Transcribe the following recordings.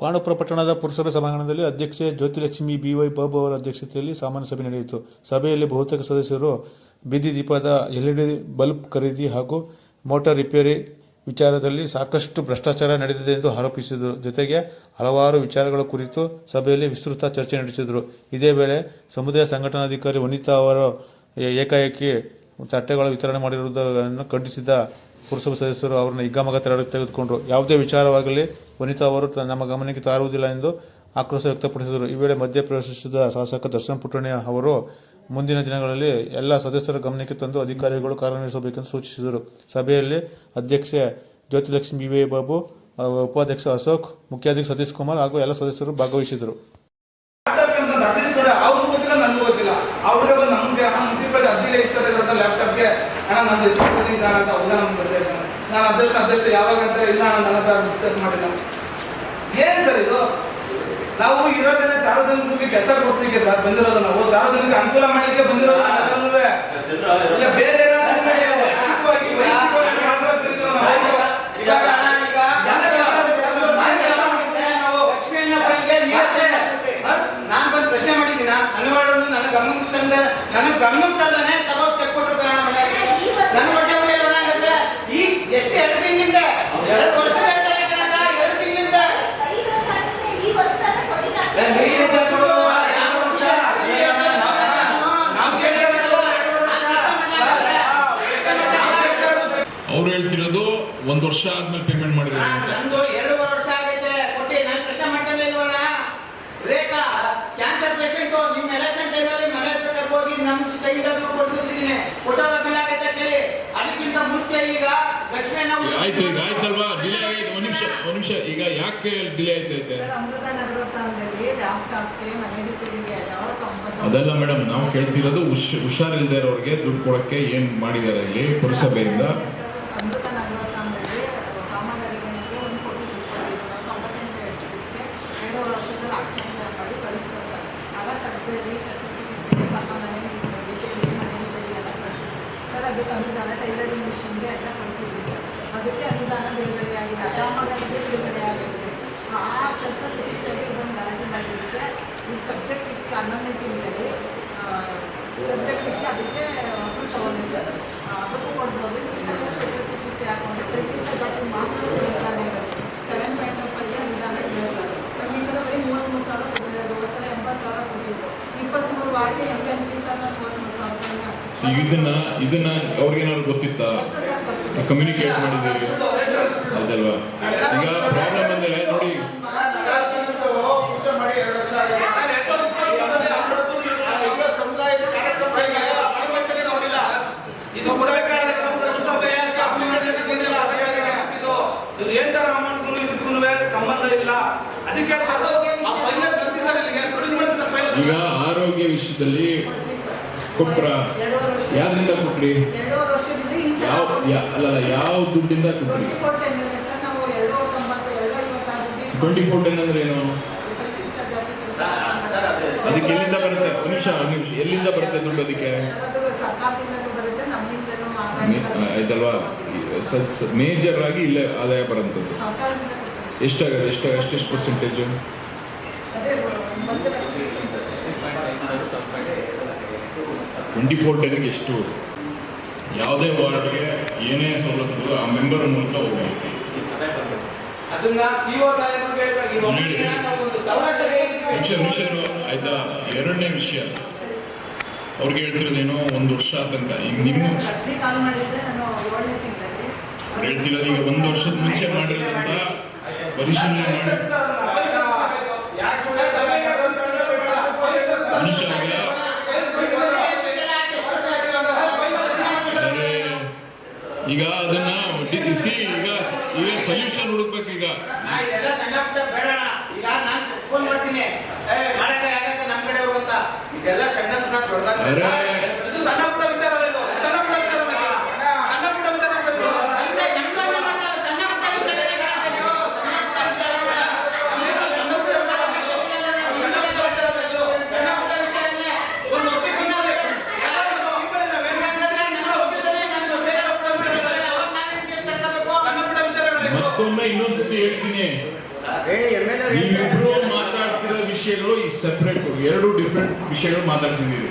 ಪಾಂಡವಪುರ ಪಟ್ಟಣದ ಪುರಸಭೆ ಸಭಾಂಗಣದಲ್ಲಿ ಅಧ್ಯಕ್ಷೆ ಜ್ಯೋತಿಲಕ್ಷ್ಮಿ ಬಿವೈ ಬಾಬು ಅವರ ಅಧ್ಯಕ್ಷತೆಯಲ್ಲಿ ಸಾಮಾನ್ಯ ಸಭೆ ನಡೆಯಿತು. ಸಭೆಯಲ್ಲಿ ಬಹುತೇಕ ಸದಸ್ಯರು ಬೀದಿ ದೀಪದ ಎಲ್ಇಡಿ ಬಲ್ಬ್ ಖರೀದಿ ಹಾಗೂ ಮೋಟಾರ್ ರಿಪೇರಿ ವಿಚಾರದಲ್ಲಿ ಸಾಕಷ್ಟು ಭ್ರಷ್ಟಾಚಾರ ನಡೆದಿದೆ ಎಂದು ಆರೋಪಿಸಿದರು. ಜೊತೆಗೆ ಹಲವಾರು ವಿಚಾರಗಳ ಕುರಿತು ಸಭೆಯಲ್ಲಿ ವಿಸ್ತೃತ ಚರ್ಚೆ ನಡೆಸಿದರು. ಇದೇ ವೇಳೆ ಸಮುದಾಯ ಸಂಘಟನಾಧಿಕಾರಿ ವನಿತಾ ಅವರು ಏಕಾಏಕಿ ತಟ್ಟೆಗಳ ವಿತರಣೆ ಮಾಡಿರುವುದನ್ನು ಖಂಡಿಸಿದ ಪುರಸಭೆ ಸದಸ್ಯರು ಅವರನ್ನು ಹಿಗ್ಗಾಮಗ ತೆಗೆದುಕೊಂಡರು. ಯಾವುದೇ ವಿಚಾರವಾಗಲಿ ವನಿತಾ ಅವರು ನಮ್ಮ ಗಮನಕ್ಕೆ ತಾರುವುದಿಲ್ಲ ಎಂದು ಆಕ್ರೋಶ ವ್ಯಕ್ತಪಡಿಸಿದರು. ಈ ವೇಳೆ ಮಧ್ಯಪ್ರವೇಶಿಸಿದ ಶಾಸಕ ದರ್ಶನ್ ಪುಟ್ಟಣಿ ಅವರು ಮುಂದಿನ ದಿನಗಳಲ್ಲಿ ಎಲ್ಲ ಸದಸ್ಯರ ಗಮನಕ್ಕೆ ತಂದು ಅಧಿಕಾರಿಗಳು ಕಾರ್ಯನಿರ್ವಹಿಸಬೇಕೆಂದು ಸೂಚಿಸಿದರು. ಸಭೆಯಲ್ಲಿ ಅಧ್ಯಕ್ಷೆ ಜ್ಯೋತಿಲಕ್ಷ್ಮಿ ಬಿ. ಬಾಬು ಉಪಾಧ್ಯಕ್ಷ ಅಶೋಕ್, ಮುಖ್ಯಾಧ್ಯಕ್ಷ ಸತೀಶ್ ಕುಮಾರ್ ಹಾಗೂ ಎಲ್ಲ ಸದಸ್ಯರು ಭಾಗವಹಿಸಿದರು. ಅಂತ ನಾನು ಅಧ್ಯಕ್ಷ ಅಧ್ಯಕ್ಷ ಯಾವಾಗ ಅಂತ ಇಲ್ಲ, ನಾನು ನನ್ನ ಹತ್ರ ಡಿಸ್ಕಸ್ ಮಾಡಿಲ್ಲ. ಏನ್ ಸರ್ ಇದು? ನಾವು ಇರೋದೇ ಸಾರ್ವಜನಿಕರಿಗೆ ಕೆಲಸ ಕೊಡ್ಲಿಕ್ಕೆ ಸರ್ ಬಂದಿರೋದು ನಾವು ಸಾರ್ವಜನಿಕ ಅನುಕೂಲ ಮಾಡಲಿಕ್ಕೆ ಬಂದಿರೋದು ನಾವೆಲ್ಲನೂ. ಇಲ್ಲ ಬೇರೆ ಏನಾದ್ರೂ ವೈಯಕ್ತಿಕವಾಗಿ ವೈಯಕ್ತಿಕವಾಗಿ ಮಾತ್ರ ತಿರುಗಿದ್ರು ನಾವು. ಇವಾಗ ಅಣ್ಣ ಈಗ ಎಲ್ಲ ಕೆಲಸ ಮಾಡ್ತೀವಿ, ಮನೆ ಕೆಲಸ ಮಾಡ್ತೀವಿ ನಾವು. ಲಕ್ಷ್ಮೀಯಣ್ಣಪ್ಪನಿಗೆ ನೀವೇ ಸಹಾಯ ಮಾಡ್ಬಿಟ್ರಿ. ನಾನ್ ಬಂದು ಪ್ರಶ್ನೆ ಮಾಡಿದ್ದೀನ ಅಂಗನವಾಡಿ ಒಂದು ನನ್ನ ಗಮನಕ್ಕೆ ತಂದ ನನಗೆ ಗಮನಕ್ಕೆ ತಂದಾನೆ ತಗೋ ಚೆಕ್ ಕೊಟ್ಟರು ಕಣ ಮನೆಗೆ. ನನ್ನ ಹೊಟ್ಟೆ ಉರಿ ಹಾಗಾದ್ರೆ ಈ ಎಷ್ಟು ಎರಡು ತಿಂಗಳಿಂದ ಎರಡು ವರ್ಷ ಹೇಳ್ತಾರೆ ಕಣಕ್ಕ, ಎರಡು ತಿಂಗಳಿಂದ ಏ, ನೀನೇ ಕೆಲಸ ಕೊಡು, ಎರಡು ವರ್ಷ. ನಾವು ಕೇಳಿರೋದು ಎರಡು ವರ್ಷ. ಅವ್ರು ಹೇಳ್ತಿರೋದು ಒಂದ್ ವರ್ಷ ಆದ್ಮೇಲೆ ಪೇಮೆಂಟ್ ಮಾಡಿರೋದು ಅಣ್ಣ, ಅಂತ ನಂದು ಎರಡೂವರೆ ವರ್ಷ ಆಗೈತೆ ಕೊಟ್ಟಿ ನಾನು ಪ್ರಶ್ನೆ ಮಾಡ್ತಾನೆ ಇಲ್ವಣ್ಣ ರೇಖಾ ಕ್ಯಾನ್ಸರ್ ಪೇಷಂಟ್ ನಿಮ್ಮ ಎಲೆಕ್ಷನ್ ಟೈಮಲ್ಲಿ ಮನೆ ಹತ್ರ ಕರ್ಕೋಗಿ ನಮ್ಮ ತೆಗೆದಾದ್ರು ಕೊಡ್ಸಿದ್ದೀನಿ ಫೋಟೋ ಅದಕ್ಕಿಂತ ಮುಂಚೆ ಈಗ ಆಯ್ತು ಈಗ ಆಯ್ತಲ್ವಾ? ಡಿಲೇ ಆಗಿದೆ. ಒಂದ್ ನಿಮಿಷ ಒಂದ್ ನಿಮಿಷ. ಈಗ ಯಾಕೆ ಡಿಲೇ ಆಯ್ತೈತೆ ಅದಲ್ಲ ಮೇಡಮ್ ನಾವು ಕೇಳ್ತಿರೋದು ಹುಷ್ ಹುಷಾರಿಲ್ದೇ ಇರೋರಿಗೆ ದುಡ್ಡು ಕೊಡಕ್ಕೆ ಏನ್ ಮಾಡಿದ್ದಾರೆ ಇಲ್ಲಿ ಪುರಸಭೆಯಿಂದ ಅಮೃತ ನಗರ ಪ್ರಾಂತದಲ್ಲಿ ಕಾಮಗಾರಿಗೆ ನಿಮಗೆ ಒಂದು ಕೋಟಿ ದುಡ್ಡು ಕೊಟ್ಟಿದ್ರು ತೊಂಬತ್ತೆಂಟು ವರ್ಷಕ್ಕೆ ಎರಡು ವರ್ಷದಲ್ಲಿ ಆಕ್ಷನ್ ಮಾಡಿ ಕಳಿಸ್ತಾರೆ ಸರ್ ಆಗ ಸರ್ಕಾರಿ ಶಸ್ತ್ರಚಿಕಿತ್ಸೆಗೆ ನಮ್ಮ ಮನೆ ರಿಪೇರಿ ಮನೆ ರಿಪೇರಿ ಎಲ್ಲ ಕಳಿಸಿದ್ರು ಸರ್ ಅದಕ್ಕೆ ಅನುದಾನ ಟೈಲರಿಂಗ್ ಮಿಷನ್ಗೆ ಎಲ್ಲ ಕಳಿಸಿದ್ವಿ ಸರ್ ಅದಕ್ಕೆ ಅನುದಾನ ಆ ಗಲಾಟೆ ಈ ಸಬ್ಜೆಕ್ಟ್ ಇಟ್ಟು ಹನ್ನೊಂದನೇ ತಿಂಗಳಲ್ಲಿ ಸಬ್ಜೆಕ್ಟ್ ಇಟ್ಟು ಅದಕ್ಕೆ ತಗೊಂಡಿದ್ದಾರೆ ಅದಕ್ಕೂ ಕೊಡ್ಬೋದು ಈ ಸಲ ಶಸ್ತ್ರಚಿಕಿತ್ಸೆ ಹಾಕೊಂಡು ಪರಿಶಿಷ್ಟ ಜಾತಿ ಮಾತ್ರ ನಿಧಾನ ಇರುತ್ತೆ ಸೆವೆನ್ ಪಾಯಿಂಟ್ ಫೈವ್ ನಿಧಾನ ಇದೆ ಸರ್ ಈ ಸಲ ಬರೀ ಮೂವತ್ತ್ಮೂರು ಸಾವಿರ ಕೊಟ್ಟಿರೋದು ಒಂದು ಸಲ ಎಂಬತ್ತು ಸಾವಿರ ಕೊಟ್ಟಿದ್ದು ಇಪ್ಪತ್ತ್ಮೂರು ವಾರ್ಡ್ಗೆ ಎಂ ಎನ್ ಪಿ ಸರ್ ಮೂವತ್ತ್ಮೂರು ಸಾವಿರ ಈಗ ಇದನ್ನ ಇದನ್ನ ಅವ್ರಿಗೇನಾದ್ರು ಗೊತ್ತಿತ್ತಾ ಕಮ್ಯುನಿಕೇಟ್ ಮಾಡಿದ್ದೀವಿ ಹೌದಲ್ವಾ ಈಗ ಪ್ರಾಬ್ಲಮ್ ಅಂದ್ರೆ ನೋಡಿ. ಈಗ ಆರೋಗ್ಯ ವಿಷಯದಲ್ಲಿ ಕೊಟ್ರ ಯಾವ್ದ್ರಿಂದ ಕೊಟ್ರಿ? ಯಾವ ಯಾ- ಅಲ್ಲ ಯಾವ ದುಡ್ಡಿಂದ ಟ್ವೆಂಟಿ ಫೋರ್ ಟೆನ್ ಅಂದ್ರೆ ಏನು? ಅದಕ್ಕೆ ಎಲ್ಲಿಂದ ಬರುತ್ತೆ? ನಿಮಿಷ ನಿಮಿಷ. ಎಲ್ಲಿಂದ ಬರುತ್ತೆ ದುಡ್ಡು ಅದಕ್ಕೆ? ಆಯ್ತಲ್ವಾ ಮೇಜರ್ ಆಗಿ ಇಲ್ಲೇ ಆದಾಯ ಬರೋಂಥದ್ದು. ಎಷ್ಟಾಗುತ್ತೆ? ಎಷ್ಟು ಎಷ್ಟೆಷ್ಟು ಪರ್ಸೆಂಟೇಜು ಅದೇ ಒಂದು ಲಕ್ಷ. ಟ್ವೆಂಟಿ ಫೋರ್ ಟೆನ್ಗೆ ಎಷ್ಟು? ಯಾವುದೇ ವಾರ್ಡ್ಗೆ ಏನೇ ಸವಲತ್ತು ಆ ಮೆಂಬರ್ ಮೂಲಕ ಹೋಗಬೇಕು ಅದನ್ನ ಸಿಒ ನಿಮಿಷ ಇರು. ಆಯ್ತಾ? ಎರಡನೇ ವಿಷಯ. ಅವ್ರಿಗೆ ಹೇಳ್ತಿರೋದೇನೋ ಒಂದು ವರ್ಷ ತನಕ ಈಗ ನಿಮ್ಮ ಹೇಳ್ತಿರೋದು ಈಗ ಒಂದು ವರ್ಷದ ಮುಂಚೆ ಮಾಡಿರೋದಂತ ಪರಿಶೀಲನೆ ಮಾಡಿ ಯಾಕೆ ಸುಳ್ಳು ಸಭೆಗೆ ಬಂದು ಸಣ್ಣ ಬೇಡ. ಮನುಷ್ಯ ಈಗ ಅರೆ, ಈಗ ಅದನ್ನ ಸಿ ಈಗ ಈಗ ಸೊಲ್ಯೂಷನ್ ಹುಡುಕ್ಬೇಕು ಈಗ. ನಾ ಇದೆಲ್ಲ ಸಣ್ಣ ಪುಟ್ಟ ಬೇಡಣ ಈಗ ನಾನು ಫೋನ್ ಮಾಡ್ತೀನಿ. ಮಾಡಕ್ಕೆ ನಮ್ಮ ಕಡೆ ಹೋಗಂತ ಇದೆಲ್ಲ ಸಣ್ಣ ದೊಡ್ಡದಾಗ ಮತ್ತೊಮ್ಮೆ ಇನ್ನೊಂದ್ಸತಿ ಹೇಳ್ತೀನಿ. ನೀವಿಬ್ರು ಮಾತಾಡ್ತಿರೋ ವಿಷಯಗಳು ಈ ಸೆಪರೇಟ್ ಎರಡು ಡಿಫ್ರೆಂಟ್ ವಿಷಯಗಳು ಮಾತಾಡ್ತಿದ್ದೀವಿ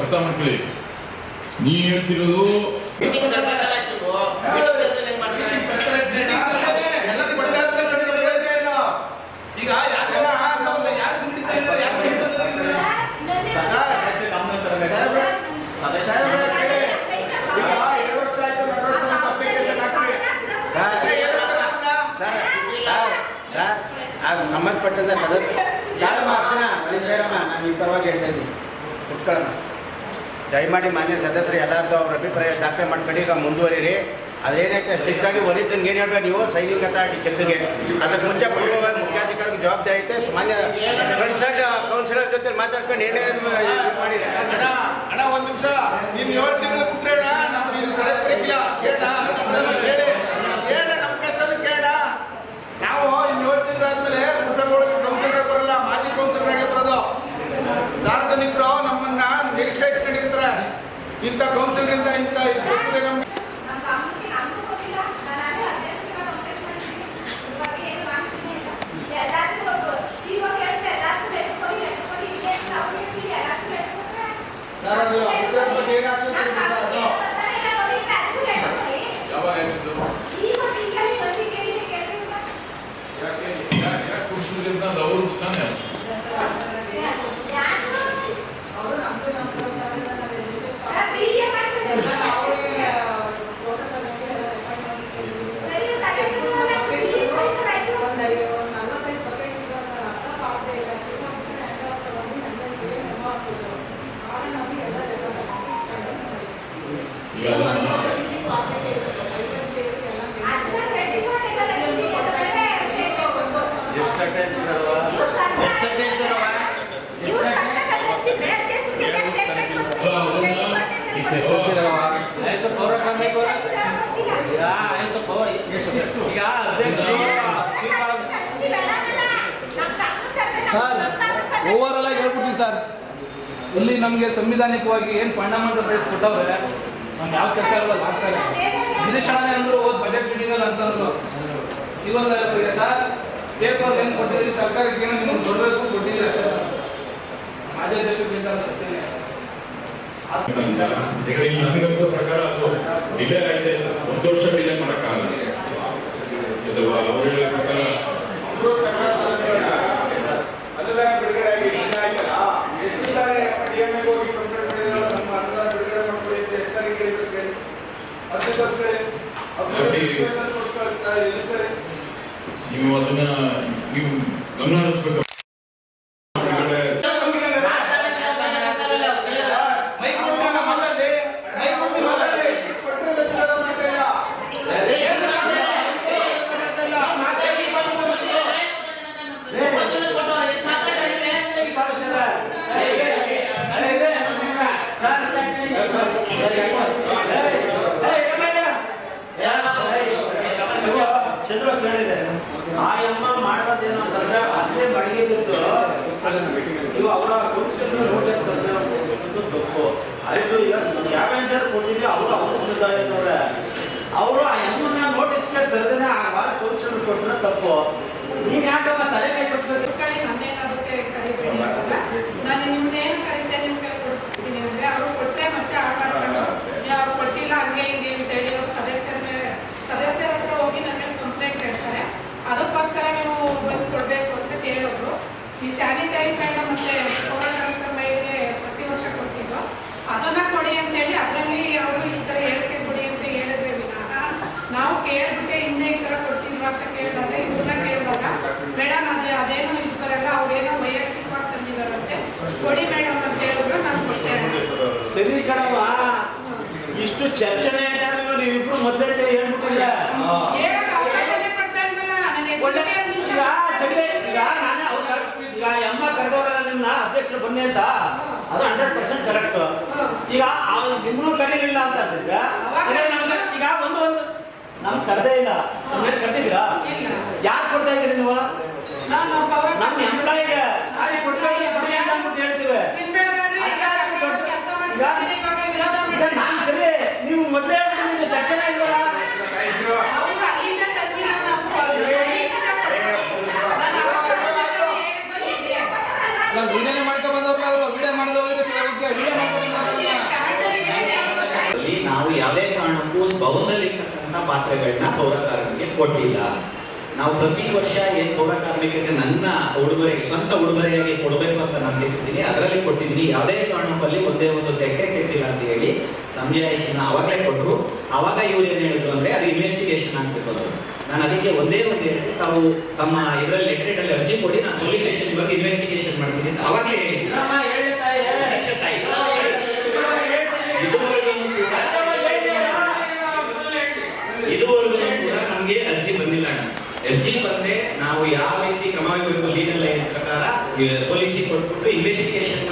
ಅರ್ಥ ಮಾಡ್ಕೊಳ್ಳಿ. ನೀ ಹೇಳ್ತಿರೋದು ಪರವಾಗಿ ಹೇಳ್ತಾ ಇದ್ದೀನಿ. ಕುತ್ಕೊಳ್ಳೋಣ ದಯಮಾಡಿ ಮಾನ್ಯ ಸದಸ್ಯರು ಎಲ್ಲರದ್ದು ಅವ್ರ ಅಭಿಪ್ರಾಯ ದಾಖಲೆ ಮಾಡ್ಕೊಂಡು ಈಗ ಮುಂದುವರಿರಿ. ಅದೇನೈತೆ? ಸ್ಟ್ರಿಕ್ಟ್ ಆಗಿ ವರಿದ್ದಂಗೆ ಏನು ಹೇಳ್ಬೇಕು ನೀವು? ಸೈನಿಕ ಅಥಾರಿಟಿ ಚೆಕ್ಗೆ. ಅದಕ್ಕೆ ಮುಂಚೆ ಪೂರ್ವ ಮುಖ್ಯಾಧಿಕಾರಿಗೆ ಜವಾಬ್ದಾರಿ ಐತೆ. ಮಾನ್ಯ ಕನ್ಸಲ್ಟ್ ಕೌನ್ಸಿಲರ್ ಜೊತೆ ಮಾತಾಡ್ಕೊಂಡು ಏನೇ ಮಾಡಿರಿ. ಅಣ್ಣ ಅಣ್ಣ, ಒಂದು ನಿಮಿಷ. ನಿಮ್ಮ ಏಳು ತಿಂಗಳು ಬಿಟ್ರೆ ಕೌನ್ಸಿಲರಿಂದ ಇಂಥ ಇದು ಗೊತ್ತಿದೆ ನಮ್ಗೆ ಸರ್ ಅದು ಅದ್ರ ಬಗ್ಗೆ ಏನಾಗ್ತದೆ ಸರ್ ಅದು ಯಾವಾಗ ಆಗಿದ್ದು ಯಾಕೆ ಯಾಕೆ ಯಾಕೆ ಕೂರ್ಸಿದ್ರಿ ಅಂತ ಅದು ಅವ್ರದ್ದು ತಾನೇ ಅವರು ನಮ್ದು ನಮ್ಮ ನಲವತ್ತೈದು ಬಕೆಟ್ ಇದೆ ಸರ್ ಅರ್ಥ ಆಗದೆ ಇಲ್ಲ ಶ್ರೀಮಂತನ ಎಲ್ಲ ತಗೊಂಡು ನನಗೆ ಮೆಮೊ ಹಾಕಿದ್ರು ಆಗ ನಾವು ಎಲ್ಲ ರೆಕಾರ್ಡ್ ಮಾಡಿ ಇಟ್ಕೊಂಡು ಈಗ ಅದನ್ನ ಸರ್ ಓವರ್ ಆಲ್ ಆಗಿ ಹೇಳ್ಬಿಡ್ತೀನಿ ಸರ್. ಇಲ್ಲಿ ನಮಗೆ ಸಂವಿಧಾನಿಕವಾಗಿ ಏನು ಫಂಡಮೆಂಟಲ್ ರೈಟ್ಸ್ ಕೊಟ್ಟವ್ರೆ ನಮ್ಗೆ ಯಾವ ಕೆಲಸ ಆಗ್ತಾ ಇಲ್ಲ ಗಿರೀಶ್ ಅಣ್ಣನೇ ಅಂದ್ರು ಹೋದ್ ಬಜೆಟ್ ಮೀಟಿಂಗ್ ಅಂತಂದ್ರು ಶಿವ ಸಾಹೇಬರಿಗೆ ಸರ್. ಪೇಪರ್ ಏನು ಕೊಟ್ಟಿದ್ದೀರಿ ಸರ್ಕಾರಕ್ಕೆ ಏನೋ ನಿಮ್ಗೆ ಕೊಡಬೇಕು ಕೊಟ್ಟಿದ್ದೀರಿ ಅಷ್ಟೇ ಸರ್. ಇಲ್ಲಿ ನನಗನ್ಸೋ ಪ್ರಕಾರ ಅದು ಡಿಲೇ ಒಂದು ವರ್ಷ ಡಿಲೇ ಮಾಡೋಕ್ಕಾಗಲ್ಲ ಇದು ಅವ್ರು ಹೇಳೋ ಪ್ರಕಾರ ಅನುದಾನ ಬಿಡುಗಡೆ ಆಗಿ ಇಷ್ಟ ಆಯ್ತಲ್ಲ ಎಷ್ಟು ಸಾರಿ ಡಿಎಂಎ ಹೋಗಿ ಕಂಪ್ಲೇಂಟ್ ಮಾಡಿದಾರೆ ನಮ್ಮ ಅನುದಾನ ಬಿಡುಗಡೆ ಮಾಡ್ಕೊಳ್ಳಿ ಅಂತ ಎಷ್ಟು ಸಾರಿ ಕೇಳಿದ್ರು ಕೇಳಿ ಹತ್ತು ವರ್ಷ ನೀವು ಅದನ್ನ ನೀವು ಗಮನ ಹರಿಸ್ಬೇಕು. ಅವರು ಅವ್ರ ಇದ್ದವ್ರೆ ಅವರು ಆ ಹೆಣ್ಣನ್ನ ನೋಟಿಸ್ಗೆ ತರದೇನೆ ಆ ವಾರ ತೋರಿಸಲು ಕೊಟ್ಟರೆ ತಪ್ಪು. ನೀನ್ ಯಾಕಮ್ಮ ತಲೆ ಮೇಲೆ ಕೊಡ್ಬೇಕು ಕಡೆ ನನ್ನೇನಾಗುತ್ತೆ ಕರಿಬೇಡಿ ಇವಾಗ. ನಾನು ನಿಮ್ಮನ್ನೇನು ಕರೀತೆ ನಿಮ್ಗೆ ಕೊಡಿಸ್ತೀನಿ ಅಂದ್ರೆ ಅವರು ಕೊಟ್ಟೆ ಮತ್ತೆ ಆಟ ಆಡ್ಕೊಂಡು ನೀವು ಅವ್ರು ಕೊಟ್ಟಿಲ್ಲ ಹಂಗೆ ಹಿಂಗೆ ಅಂತೇಳಿ ಅವ್ರ ಸದಸ್ಯರ ಸದಸ್ಯರ ಹತ್ರ ಹೋಗಿ ನನ್ನ ಮೇಲೆ ಕಂಪ್ಲೇಂಟ್ ಹೇಳ್ತಾರೆ. ಅದಕ್ಕೋಸ್ಕರ ನೀವು ಬಂದು ಕೊಡ್ಬೇಕು ಅಂತ ಕೇಳಿದ್ರು ಈ ಸ್ಯಾನಿಟೈಸ್ ಮೇಡಮ್ ಮತ್ತೆ ಪೌರಾಡಳಿತ ಮಹಿಳೆಗೆ ಪ್ರತಿ ವರ್ಷ ಕೊಟ್ಟಿದ್ದು ಅದನ್ನ ಕೊಡಿ ಅಂತ ಹೇಳಿ ಅದರಲ್ಲಿ ಅವರು ಈ ಥರ ಹೇಳಿಕೆ ಕೊಡಿ ಅಂತ ಹೇಳಿದ್ರೆ ವಿನಃ ನಾವು ಕೇಳ್ಬಿಟ್ಟೆ ಹಿಂದೆ ಈ ಥರ ಕೊಡ್ತಿದ್ವಾ ಅಂತ ಕೇಳಿದಾಗ ಇವ್ರನ್ನ ಕೇಳಿದಾಗ ಮೇಡಮ್ ಅದೇ ಅದೇನೋ ಇದು ಬರಲ್ಲ ಅವ್ರೇನೋ ವೈಯಕ್ತಿಕವಾಗಿ ತಂದಿದಾರಂತೆ ಕೊಡಿ ಮೇಡಮ್ ಅಂತ ಹೇಳಿದ್ರು ನಾನು ಕೊಡ್ತೇನೆ ಸರಿ ಇಷ್ಟು ಚರ್ಚನೆ ನೀವಿಬ್ರು ಮೊದಲೇ ಹೇಳಕ್ ಅವಕಾಶನೇ ಕೊಡ್ತಾ ಇಲ್ವಲ್ಲ? ನನಗೆ ಒಳ್ಳೆ ಈಗ ಸರಿ ಈಗ ನಾನು ಅವ್ರ ಈಗ ಅಮ್ಮ ಕರೆದವರಲ್ಲ ನಿಮ್ನ ಅಧ್ಯಕ್ಷರು ಬನ್ನಿ ಅಂತ. ಅದು ಹಂಡ್ರೆಡ್ ಪರ್ಸೆಂಟ್ ಕರೆಕ್ಟ್ ಈಗ ಅವ್ರು ನಿಮ್ಮನ್ನು ಕರೀಲಿಲ್ಲ ಅಂತ ಈಗ ನಮ್ಗೆ ಈಗ ಒಂದು ಒಂದು ನಮ್ಗೆ ಕರೆದೇ ಇಲ್ಲ. ನಮ್ಗೆ ಕರೆದಿದ್ದೀರಾ ಇಲ್ಲ. ಯಾರು ಕೊಡ್ತಾ ಇದ್ದೀರಿ ನೀವು ನಾನು ಪೌರ ನಮ್ಮ ಎಂಪ್ಲಾಯಿಗೆ ಅಲ್ಲಿ ಕೊಡ್ಬೇಕು ಕೊಡಿ ಅಂತ ಅಂದ್ಬಿಟ್ಟು ಹೇಳ್ತೀವಿ ನಿನ್ ಬೆಳಗಾದ್ರೆ ಈಗ ಕರ್ಕೊಂಡು ಕೆಲಸ ಮಾಡಿಸ್ತೀನಿ ಇವಾಗ ವಿರೋಧ ಈಗ ಮಾಡ್ತೀನಿ ನಾನು ಸರಿ ನೀವು ಮೊದಲೇ ಹೇಳ್ಬಿಟ್ಟು ಚರ್ಚೆನೇ ಇಲ್ವಲ್ಲ ಅವ್ರು ಅಲ್ಲಿಂದ ತಂದಿಲ್ಲ ನಾವು ಅಲ್ಲಿಂದ ಕೊಡ್ಬೇಕು. ನಾನು ಅವಾಗ ಭವನದಲ್ಲಿರ್ತಕ್ಕಂಥ ಪಾತ್ರೆಗಳನ್ನ ಪೌರಕಾರ್ಮಿಕರಿಗೆ ಕೊಟ್ಟಿಲ್ಲ. ನಾವು ಪ್ರತಿ ವರ್ಷ ಏನು ಪೌರಕಾರ್ಮಿಕರಿಗೆ ನನ್ನ ಉಡುಗೊರೆಗೆ, ಸ್ವಂತ ಉಡುಗೊರೆಯಾಗಿ ಕೊಡಬೇಕು ಅಂತ ನಾನು ಅದರಲ್ಲಿ ಕೊಟ್ಟಿದ್ದೀನಿ. ಯಾವುದೇ ಕಾರಣಕ್ಕಲ್ಲಿ ಒಂದೇ ಒಂದು ತೆಕ್ಕೆ ತೆಗ್ದಿಲ್ಲ ಅಂತ ಹೇಳಿ ಸಂಜಯೇಶನ ಅವಾಗಲೇ ಕೊಟ್ಟರು. ಅವಾಗ ಇವ್ರು ಏನು ಹೇಳಿದ್ರು ಅಂದ್ರೆ ಅದು ಇನ್ವೆಸ್ಟಿಗೇಷನ್ ಆಗ್ಬೇಕು ಅದು ನಾನು ಅದಕ್ಕೆ ಒಂದೇ ಒಂದು ಹೇಳಿದೆ. ತಾವು ತಮ್ಮ ಇದರಲ್ಲಿ ಲೆಟರ್ ಅಲ್ಲಿ ಅರ್ಜಿ ಕೊಡಿ, ನಾನು ಪೊಲೀಸ್ ಸ್ಟೇಷನ್ ಬಗ್ಗೆ ಇನ್ವೆಸ್ಟಿಗೇಷನ್ ಮಾಡ್ತೀನಿ ಅಂತ ಅವಾಗಲೇ ಹೇಳಿದ್ದೀನಿ. investigation